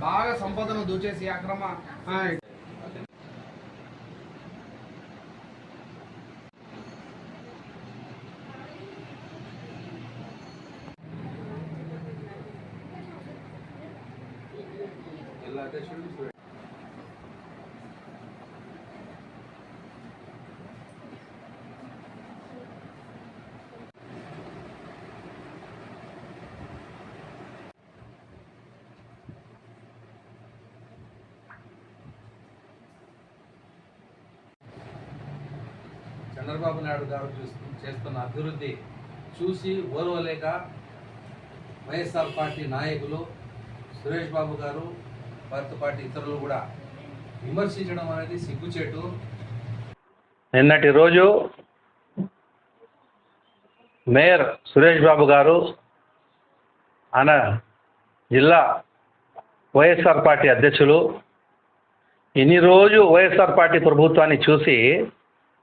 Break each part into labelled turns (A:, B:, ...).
A: బాగా సంపదను దూచేసి అక్రమ అధ్యక్షుడు
B: చంద్రబాబు నాయుడు గారు చేస్తున్న అభివృద్ధి చూసి ఓర్వలేక వైఎస్ఆర్ పార్టీ నాయకులు సురేష్ బాబు గారు భారత పార్టీ ఇతరులు కూడా విమర్శించడం అనేది సిగ్గుచేటు.
C: నిన్నటి రోజు మేయర్ సురేష్ బాబు గారు ఆయన జిల్లా వైఎస్ఆర్ పార్టీ అధ్యక్షులు. ఇన్ని రోజు వైఎస్ఆర్ పార్టీ ప్రభుత్వాన్ని చూసి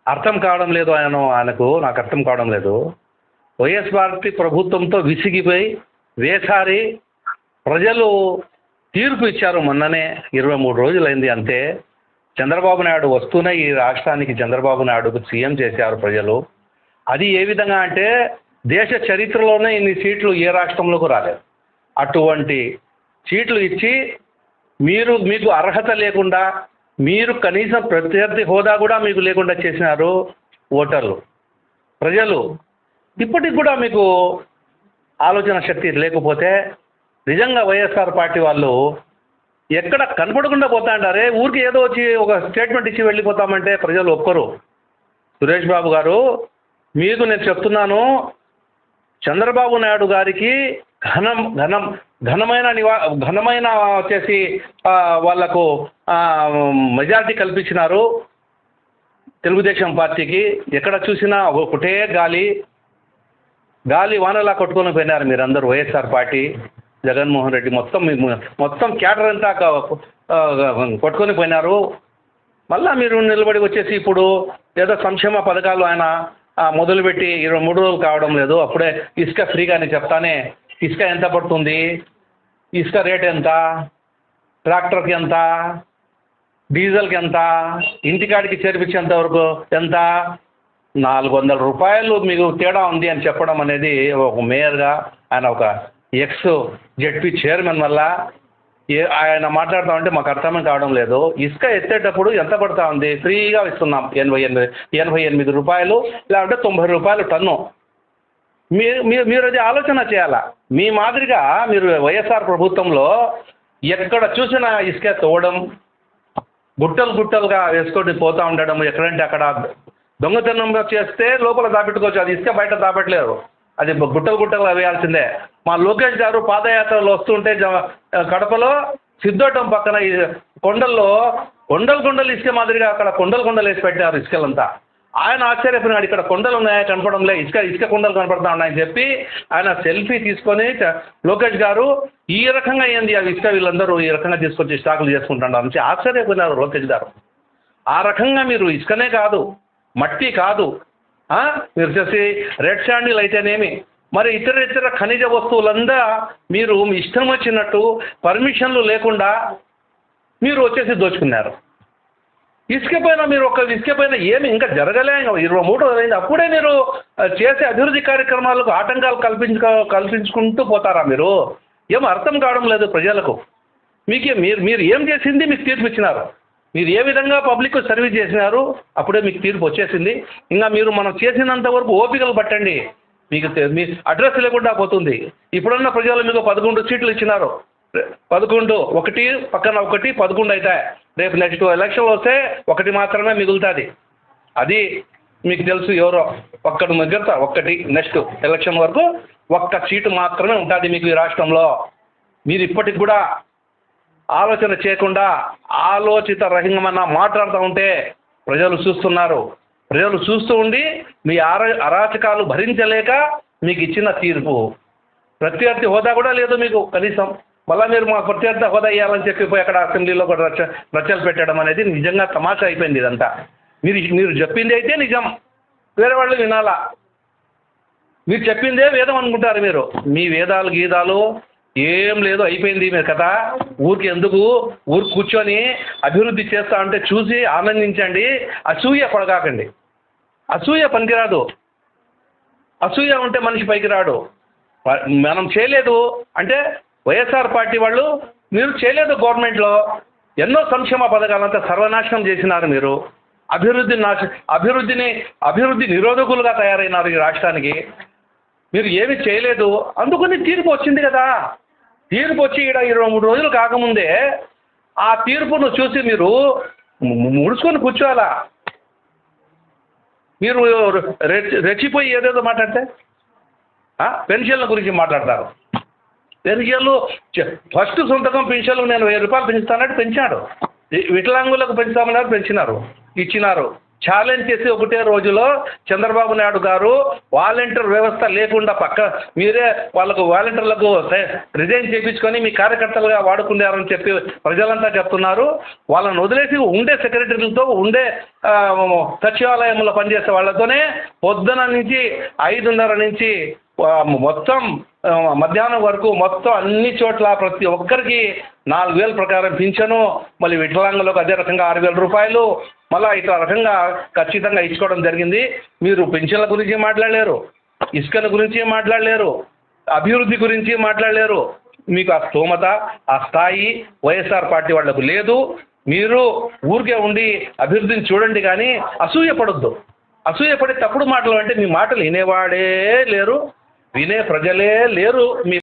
C: అర్థం కావడం లేదు ఆయన ఆయనకు నాకు అర్థం కావడం లేదు. వైఎస్ పార్టీ ప్రభుత్వంతో విసిగిపోయి వేసారి ప్రజలు తీర్పు ఇచ్చారు మొన్ననే ఇరవై మూడు రోజులైంది అంతే. చంద్రబాబు నాయుడు వస్తూనే ఈ రాష్ట్రానికి చంద్రబాబు నాయుడుకు సీఎం చేశారు ప్రజలు. అది ఏ విధంగా అంటే దేశ చరిత్రలోనే ఇన్ని సీట్లు ఏ రాష్ట్రంలోకి రాలేదు. అటువంటి సీట్లు ఇచ్చి మీరు మీకు అర్హత లేకుండా మీరు కనీసం ప్రత్యర్థి హోదా కూడా మీకు లేకుండా చేసినారు ఓటర్లు ప్రజలు. ఇప్పటికి కూడా మీకు ఆలోచన శక్తి లేకపోతే నిజంగా వైఎస్ఆర్ పార్టీ వాళ్ళు ఎక్కడ కనపడకుండా పోతా అంటారే ఊరికి ఏదో వచ్చి ఒక స్టేట్మెంట్ ఇచ్చి వెళ్ళిపోతామంటే ప్రజలు ఒక్కరు సురేష్ బాబు గారు మీకు నేను చెప్తున్నాను చంద్రబాబు నాయుడు గారికి ఘనం ఘనం ఘనమైన నివా ఘనమైన వచ్చేసి వాళ్ళకు వాళ్ళకు మెజారిటీ కల్పించినారు తెలుగుదేశం పార్టీకి. ఎక్కడ చూసినా ఒకటే గాలి గాలి వానలా కొట్టుకొని పోయినారు మీరందరూ వైఎస్ఆర్ పార్టీ జగన్మోహన్ రెడ్డి మొత్తం మీ- మొత్తం క్యాటర్ అంతా కొట్టుకొని పోయినారు. మళ్ళా మీరు నిలబడి వచ్చేసి ఇప్పుడు ఏదో సంక్షేమ పథకాలు ఆయన మొదలుపెట్టి ఇరవై మూడు రోజులు కావడం లేదు. అప్పుడే ఇసుక ఫ్రీగా అని చెప్తానే ఇసుక ఎంత పడుతుంది? ఇసుక రేట్ ఎంత? ట్రాక్టర్కి ఎంత? డీజిల్కి ఎంత? ఇంటికాడికి చేర్పించేంత వరకు ఎంత? నాలుగు వందల రూపాయలు మీకు తేడా ఉంది అని చెప్పడం అనేది ఒక మేయర్గా ఆయన ఒక ఎక్స్ జెడ్పీ చైర్మన్ వల్ల ఏ ఆయన మాట్లాడుతూ ఉంటే మాకు అర్థమే కావడం లేదు. ఇసుక ఎత్తేటప్పుడు ఎంత పడుతుంది ఉంది? ఫ్రీగా ఇస్తున్నాం. ఎనభై ఎనిమిది ఎనభై ఎనిమిది రూపాయలు లేదంటే తొంభై రూపాయలు టన్ను. మీరు మీరు మీరు అది ఆలోచన చేయాలా? మీ మాదిరిగా మీరు వైఎస్ఆర్ ప్రభుత్వంలో ఎక్కడ చూసినా ఇసుక తోవడం గుట్టలు గుట్టలుగా వేసుకొని పోతూ ఉండడం ఎక్కడంటే అక్కడ దొంగతనం చేస్తే లోపల దాపెట్టుకోవచ్చు. అది ఇసుక బయట దాపెట్టలేరు. అది గుట్టలు గుట్టలుగా వేయాల్సిందే. మా లోకేష్ గారు పాదయాత్రలు వస్తుంటే కడపలో సిద్ధోటం పక్కన ఈ కొండల్లో కొండలు కొండలు ఇసుక మాదిరిగా అక్కడ కొండలు కొండలు వేసి పెట్టారు ఇసుకలంతా. ఆయన ఆశ్చర్యపోయినాడు ఇక్కడ కొండలు ఉన్నాయా? కనపడంలే. ఇసుక ఇసుక కొండలు కనపడతా ఉన్నాయని చెప్పి ఆయన సెల్ఫీ తీసుకొని లోకేష్ గారు ఈ రకంగా ఏంది అవి ఇసుక వీళ్ళందరూ ఈ రకంగా తీసుకొచ్చి స్టాకులు చేసుకుంటున్నారు? అని ఆశ్చర్యపోయినారు లోకేష్ గారు. ఆ రకంగా మీరు ఇసుకనే కాదు మట్టి కాదు. మీరు చేసి రెడ్ శాండిల్ అయితేనేమి? మరి ఇతర ఇతర ఖనిజ వస్తువులందా మీరు మీ ఇష్టం వచ్చినట్టు పర్మిషన్లు లేకుండా మీరు వచ్చేసి దోచుకున్నారు. ఇసుక పైన మీరు ఒక ఇసుక పైన ఏమి ఇంకా జరగలే ఇరవై మూడు అయింది. అప్పుడే మీరు చేసే అభివృద్ధి కార్యక్రమాలకు ఆటంకాలు కల్పించుకో కల్పించుకుంటూ పోతారా మీరు? ఏం అర్థం కావడం లేదు ప్రజలకు. మీకే మీరు మీరు ఏం చేసింది మీకు తీర్పు ఇచ్చినారు. మీరు ఏ విధంగా పబ్లిక్ సర్వీస్ చేసినారు అప్పుడే మీకు తీర్పు వచ్చేసింది. ఇంకా మీరు మనం చేసినంత వరకు ఓపికలు పట్టండి. మీకు తె- మీ అడ్రస్ లేకుండా పోతుంది. ఇప్పుడున్న ప్రజలు మీకు పదకొండు సీట్లు ఇచ్చినారు. పదకొండు ఒకటి పక్కన ఒకటి పదకొండు అవుతాయి రేపు నెక్స్ట్ ఎలక్షన్లు వస్తే ఒకటి మాత్రమే మిగులుతుంది. అది మీకు తెలుసు ఎవరో ఒక్కటి మిగులుతా ఒక్కటి నెక్స్ట్ ఎలక్షన్ వరకు ఒక్క సీటు మాత్రమే ఉంటుంది మీకు ఈ రాష్ట్రంలో. మీరు ఇప్పటికి కూడా ఆలోచన చేయకుండా ఆలోచిత రహితమైన మాట్లాడుతూ ఉంటే ప్రజలు చూస్తున్నారు. ప్రజలు చూస్తూ ఉండి మీ ఆర అరాచకాలు భరించలేక మీకు ఇచ్చిన తీర్పు. ప్రత్యర్థి హోదా కూడా లేదు మీకు కనీసం. మళ్ళీ మీరు మా ప్రత్యర్థి హోదా ఇవ్వాలని చెప్పి పోయి అక్కడ అసెంబ్లీలో కూడా రచ రచనలు పెట్టడం అనేది నిజంగా తమాషా అయిపోయింది ఇదంతా. మీరు మీరు చెప్పింది అయితే నిజం. వేరే వాళ్ళు వినాలా? మీరు చెప్పిందే వేదం అనుకుంటారు మీరు. మీ వేదాలు గీతాలు ఏం లేదు అయిపోయింది మీరు కదా ఊరికి ఎందుకు? ఊరు కూర్చొని అభివృద్ధి చేస్తా ఉంటే చూసి ఆనందించండి. అసూయ పడగాకండి. అసూయ పనికిరాదు. అసూయ ఉంటే మనిషి పైకి రాడు. మనం చేయలేదు. అంటే వైఎస్ఆర్ పార్టీ వాళ్ళు మీరు చేయలేదు గవర్నమెంట్లో ఎన్నో సంక్షేమ పథకాలంతా సర్వనాశనం చేసినారు మీరు. అభివృద్ధి నాశ అభివృద్ధిని అభివృద్ధి నిరోధకులుగా తయారైనారు ఈ రాష్ట్రానికి. మీరు ఏమి చేయలేదు. అందుకని తీర్పు వచ్చింది కదా. తీర్పు వచ్చి ఇక్కడ ఇరవై మూడు రోజులు కాకముందే ఆ తీర్పును చూసి మీరు ముడుచుకొని కూర్చోవాలా? మీరు రెచ్చి రెచ్చిపోయి ఏదేదో మాట్లాడితే? పెన్షన్ల గురించి మాట్లాడతారు. పెన్షన్లు ఫస్ట్ సొంతకం పెన్షన్లు నేను వెయ్యి రూపాయలు పెంచుతానంటే పెంచాడు. వికలాంగులకు పెంచుతామన్నారు పెంచినారు ఇచ్చినారు. ఛాలెంజ్ చేసి ఒకటే రోజులో చంద్రబాబు నాయుడు గారు వాలంటీర్ వ్యవస్థ లేకుండా పక్క మీరే వాళ్ళకు వాలంటీర్లకు రిజైన్ చేయించుకొని మీ కార్యకర్తలుగా వాడుకున్నారని చెప్పి ప్రజలంతా చెప్తున్నారు. వాళ్ళని వదిలేసి ఉండే సెక్రటరీలతో ఉండే సచివాలయంలో పనిచేసే వాళ్ళతోనే పొద్దున నుంచి ఐదున్నర నుంచి మొత్తం మధ్యాహ్నం వరకు మొత్తం అన్ని చోట్ల ప్రతి ఒక్కరికి నాలుగు వేల ప్రకారం పింఛను మళ్ళీ వికలాంగులకు అదే రకంగా ఆరు వేల రూపాయలు మళ్ళీ ఇట్లా రకంగా ఖచ్చితంగా ఇచ్చుకోవడం జరిగింది. మీరు పెన్షన్ల గురించి మాట్లాడలేరు ఇసుకల గురించి మాట్లాడలేరు అభివృద్ధి గురించి మాట్లాడలేరు. మీకు ఆ స్తోమత ఆ స్థాయి వైఎస్ఆర్ పార్టీ వాళ్ళకు లేదు. మీరు ఊరికే ఉండి అభివృద్ధిని చూడండి కానీ అసూయ పడొద్దు అసూయ పడే తప్పుడు మాటలు అంటే మీ మాటలు వినేవాడే లేరు. వినే ప్రజలే లేరు. మీ